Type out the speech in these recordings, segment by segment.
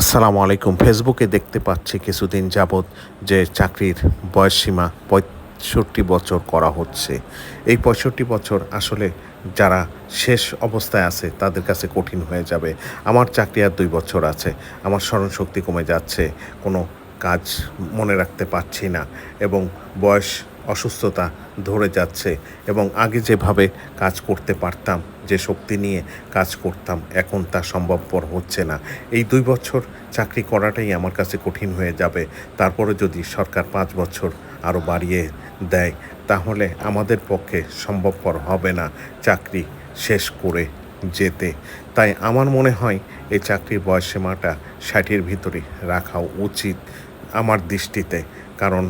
আসসালামু আলাইকুম। ফেসবুকে দেখতে পাচ্ছি কিছুদিন যাবৎ যে চাকরির বয়সসীমা পঁয়ষট্টি বছর করা হচ্ছে। এই পঁয়ষট্টি বছর আসলে যারা শেষ অবস্থায় আছে, তাদের কাছে কঠিন হয়ে যাবে। আমার চাকরি আর দুই বছর আছে। আমার স্মরণশক্তি কমে যাচ্ছে। কোনো কাজ মনে রাখতে পারছি না। এবং বয়স অসুস্থতা ধরে যাচ্ছে এবং আগে যেভাবে কাজ করতে পারতাম, যে শক্তি নিয়ে কাজ করতাম, এখন তা সম্ভবপর হচ্ছে না। এই দুই বছর চাকরি করাটাই আমার কাছে কঠিন হয়ে যাবে। তারপরে যদি সরকার পাঁচ বছর আরও বাড়িয়ে দেয়, তাহলে আমাদের পক্ষে সম্ভবপর হবে না চাকরি শেষ করে যেতে। তাই আমার মনে হয় এই চাকরির বয়সসীমাটা ষাটের ভিতরে রাখা উচিত আমার দৃষ্টিতে। কারণ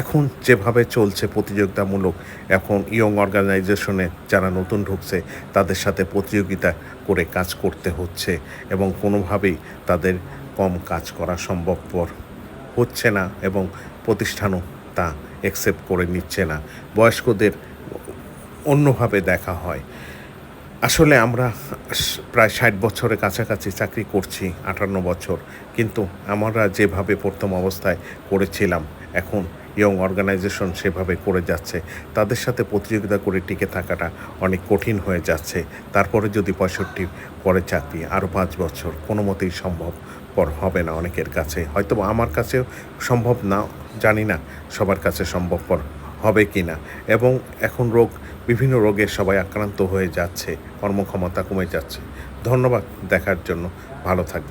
এখন যেভাবে চলছে প্রতিযোগিতামূলক, এখন ইয়ং অর্গানাইজেশনে যারা নতুন ঢুকছে, তাদের সাথে প্রতিযোগিতা করে কাজ করতে হচ্ছে এবং কোনোভাবেই তাদের কম কাজ করা সম্ভবপর হচ্ছে না এবং প্রতিষ্ঠানও তা অ্যাকসেপ্ট করে নিচ্ছে না। বয়স্কদের অন্যভাবে দেখা হয়। আসলে আমরা প্রায় ষাট বছরের কাছাকাছি চাকরি করছি, আটান্ন বছর। কিন্তু আমরা যেভাবে প্রথম অবস্থায় করেছিলাম, এখন ইয়ং অর্গানাইজেশন সেভাবে করে যাচ্ছে। তাদের সাথে প্রতিযোগিতা করে টিকে থাকাটা অনেক কঠিন হয়ে যাচ্ছে। তারপরে যদি পঁয়ষট্টি পরে চাকরি আরও পাঁচ বছর, কোনো মতেই সম্ভব পর হবে না অনেকের কাছে। হয়তো আমার কাছেও সম্ভব না, জানি না সবার কাছে সম্ভবপর হবে কি না এবং এখন রোগ, বিভিন্ন রোগে সবাই আক্রান্ত হয়ে যাচ্ছে, কর্মক্ষমতা কমে যাচ্ছে। ধন্যবাদ দেখার জন্য। ভালো থাকবে